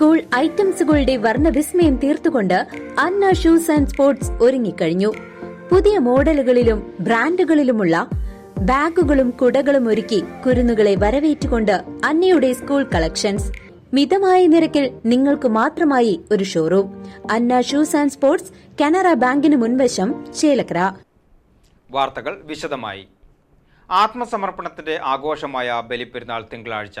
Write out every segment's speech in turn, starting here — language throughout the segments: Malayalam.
സ്കൂൾ ഐറ്റംസുകളുടെ വർണവിസ്മയം തീർത്തുകൊണ്ട് അന്ന ഷൂസ് ആൻഡ് സ്പോർട്സ് ഒരുങ്ങിക്കഴിഞ്ഞു. പുതിയ മോഡലുകളിലും ബ്രാൻഡുകളിലുമുള്ള ബാഗുകളും കുടകളും ഒരുക്കി കുരുന്നുകളെ വരവേറ്റുകൊണ്ട് അന്നയുടെ സ്കൂൾ കളക്ഷൻസ്. മിതമായ നിരക്കിൽ നിങ്ങൾക്ക് മാത്രമായി ഒരു showroom. Anna shoes and sports Canara ബാങ്കിന് മുൻവശം ചേലക്കര. വാർത്തകൾ വിശദമായി. ആത്മസമർപ്പണത്തിന്റെ ആഘോഷമായ ബലിപ്പെരുന്നാൾ തിങ്കളാഴ്ച.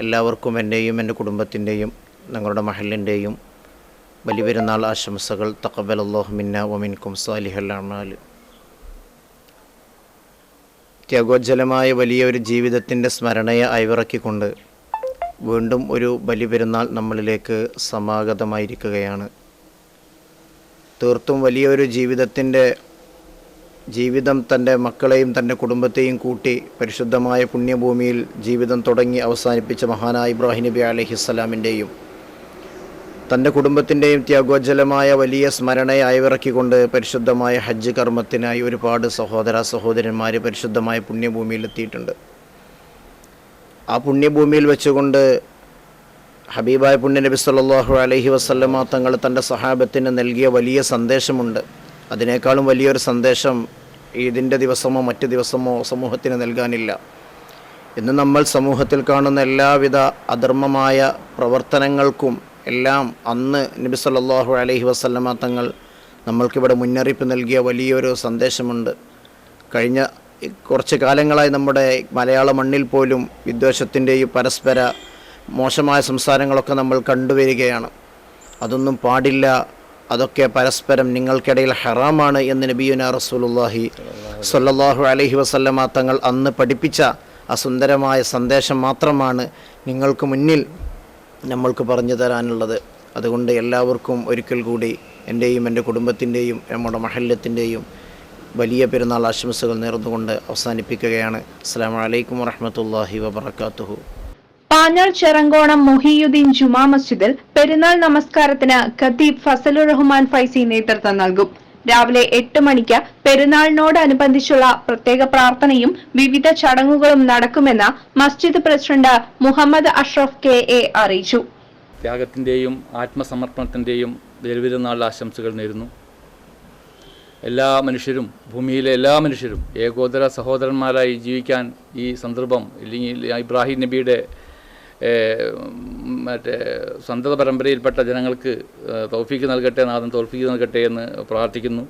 എല്ലാവർക്കും എന്റെയും എന്റെ കുടുംബത്തിന്റെയും ഞങ്ങളുടെ മഹലിന്റെയും ബലിപെരുന്നാൾ ആശംസകൾ. തക്കബൽ അള്ളാഹു മിന്ന ഒമിൻകും സാലിഹൽ അമാൽ. ത്യാഗോജ്ജലമായ വലിയ ഒരു ജീവിതത്തിന്റെ സ്മരണയെ അയവിറക്കിക്കൊണ്ട് വീണ്ടും ഒരു ബലിപെരുന്നാൾ നമ്മളിലേക്ക് സമാഗതമായിരിക്കുകയാണ്. തീർത്തും വലിയൊരു ജീവിതത്തിന്റെ ജീവിതം തന്റെ മക്കളെയും തന്റെ കുടുംബത്തെയും കൂട്ടി പരിശുദ്ധമായ പുണ്യഭൂമിയിൽ ജീവിതം തുടങ്ങി അവസാനിപ്പിച്ച മഹാനായ ഇബ്രാഹിം നബി അലഹിസ്സലാമിന്റെയും തന്റെ കുടുംബത്തിന്റെയും ത്യാഗോജ്ജലമായ വലിയ സ്മരണയെ അയവിറക്കിക്കൊണ്ട് പരിശുദ്ധമായ ഹജ്ജ് കർമ്മത്തിനായി ഒരുപാട് സഹോദര സഹോദരന്മാർ പരിശുദ്ധമായ പുണ്യഭൂമിയിൽ എത്തിയിട്ടുണ്ട്. ആ പുണ്യഭൂമിയിൽ വെച്ചുകൊണ്ട് ഹബീബായ പുണ്യ നബി സല്ലാഹു അലഹി വസല്ലമ തങ്ങൾ തന്റെ സഹാബത്തിന് നൽകിയ വലിയ സന്ദേശമുണ്ട്. അതിനേക്കാളും വലിയൊരു സന്ദേശം ഈദിന്റെ ദിവസമോ മറ്റ് ദിവസമോ സമൂഹത്തിന് നൽകാനില്ല. ഇന്ന് നമ്മൾ സമൂഹത്തിൽ കാണുന്ന എല്ലാവിധ അധർമ്മമായ പ്രവർത്തനങ്ങൾക്കും എല്ലാം അന്ന് നബി സല്ലാഹു അലഹി വസ്ലമ തങ്ങൾ നമ്മൾക്കിവിടെ മുന്നറിയിപ്പ് നൽകിയ വലിയൊരു സന്ദേശമുണ്ട്. കഴിഞ്ഞ കുറച്ച് കാലങ്ങളായി നമ്മുടെ മലയാള മണ്ണിൽ പോലും വിദ്വേഷത്തിന്റെയും പരസ്പര മോശമായ സംസാരങ്ങളൊക്കെ നമ്മൾ കണ്ടുവരികയാണ്. അതൊന്നും പാടില്ല അതൊക്കെ പരസ്പരം നിങ്ങൾക്കിടയിൽ ഹറാമാണ് എന്ന് നബിയുന റസൂലുല്ലാഹി സ്വല്ലല്ലാഹു അലഹി വസല്ലമ തങ്ങൾ അന്ന് പഠിപ്പിച്ച ആ സുന്ദരമായ സന്ദേശം മാത്രമാണ് നിങ്ങൾക്ക് മുന്നിൽ നമ്മൾക്ക് പറഞ്ഞു തരാനുള്ളത്. അതുകൊണ്ട് എല്ലാവർക്കും ഒരിക്കൽ കൂടി എന്റെയും എന്റെ കുടുംബത്തിന്റെയും നമ്മുടെ മഹല്യത്തിന്റെയും വലിയ പെരുന്നാൾ ആശംസകൾ നേർന്നുകൊണ്ട് അവസാനിപ്പിക്കുകയാണ്. അസ്സാം വലൈക്കും വാഹമത്തല്ലാഹി വബർക്കാത്തുഹു പാഞ്ഞാൾ ചെറങ്കോണം മൊഹിയുദ്ദീൻ ജുമാ മസ്ജിദിൽ പെരുന്നാൾ നമസ്കാരത്തിന് ഖത്തീബ് ഫസലുർ റഹ്മാൻ ഫൈസി നേതൃത്വം നൽകും. രാവിലെ എട്ട് മണിക്ക് പെരുന്നാളിനോടനുബന്ധിച്ചുള്ള പ്രത്യേക പ്രാർത്ഥനയും വിവിധ ചടങ്ങുകളും നടക്കുമെന്ന് മസ്ജിദ് president Muhammad Ashraf K A അറിയിച്ചു. ത്യാഗത്തിന്റെയും ആത്മസമർപ്പണത്തിന്റെയും ബലിപെരുന്നാൾ ആശംസകൾ നേരുന്നു. എല്ലാ മനുഷ്യരും ഭൂമിയിലെ എല്ലാ മനുഷ്യരും ഏകോദര സഹോദരന്മാരായി ജീവിക്കാൻ ഈ സന്ദർഭം ഇല്ലെങ്കിൽ ഇബ്രാഹിം നബിയുടെ മറ്റേ സന്തത പരമ്പരയിൽപ്പെട്ട ജനങ്ങൾക്ക് തൗഫീക്ക് നൽകട്ടെ നാഥൻ തൗഫീക്ക് നൽകട്ടെ എന്ന് പ്രാർത്ഥിക്കുന്നു.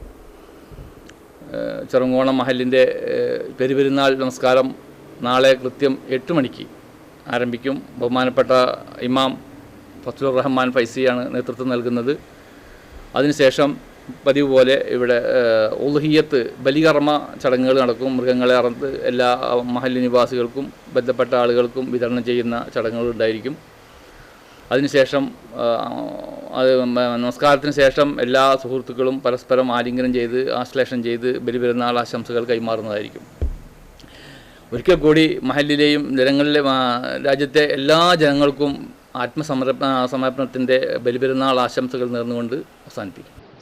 ചെറുങ്കോണം മഹലിന്റെ പെരുപെരുന്നാൾ നമസ്കാരം നാളെ കൃത്യം എട്ട് മണിക്ക് ആരംഭിക്കും. ബഹുമാനപ്പെട്ട ഇമാം ഫസ്ലുർ റഹ്മാൻ ഫൈസിയാണ് നേതൃത്വം നൽകുന്നത്. അതിനുശേഷം പതിവ് പോലെ ഇവിടെ ഉൽഹിയത്ത് ബലികർമ്മ ചടങ്ങുകൾ നടക്കും. മൃഗങ്ങളെ അറന്ത് എല്ലാ മഹല്ല് നിവാസികൾക്കും ബന്ധപ്പെട്ട ആളുകൾക്കും വിതരണം ചെയ്യുന്ന ചടങ്ങുകൾ ഉണ്ടായിരിക്കും. അതിനുശേഷം അത് നമസ്കാരത്തിന് ശേഷം എല്ലാ സുഹൃത്തുക്കളും പരസ്പരം ആലിംഗനം ചെയ്ത് ആശ്ലേഷം ചെയ്ത് ബലിപെരുന്നാൾ ആശംസകൾ കൈമാറുന്നതായിരിക്കും. ഒരിക്കൽ കൂടി മഹലിലെയും ജനങ്ങളിലെ രാജ്യത്തെ എല്ലാ ജനങ്ങൾക്കും ആത്മസമർപ്പ സമർപ്പണത്തിന്റെ ബലിപെരുന്നാൾ ആശംസകൾ നേർന്നുകൊണ്ട് അവസാനിപ്പിക്കും.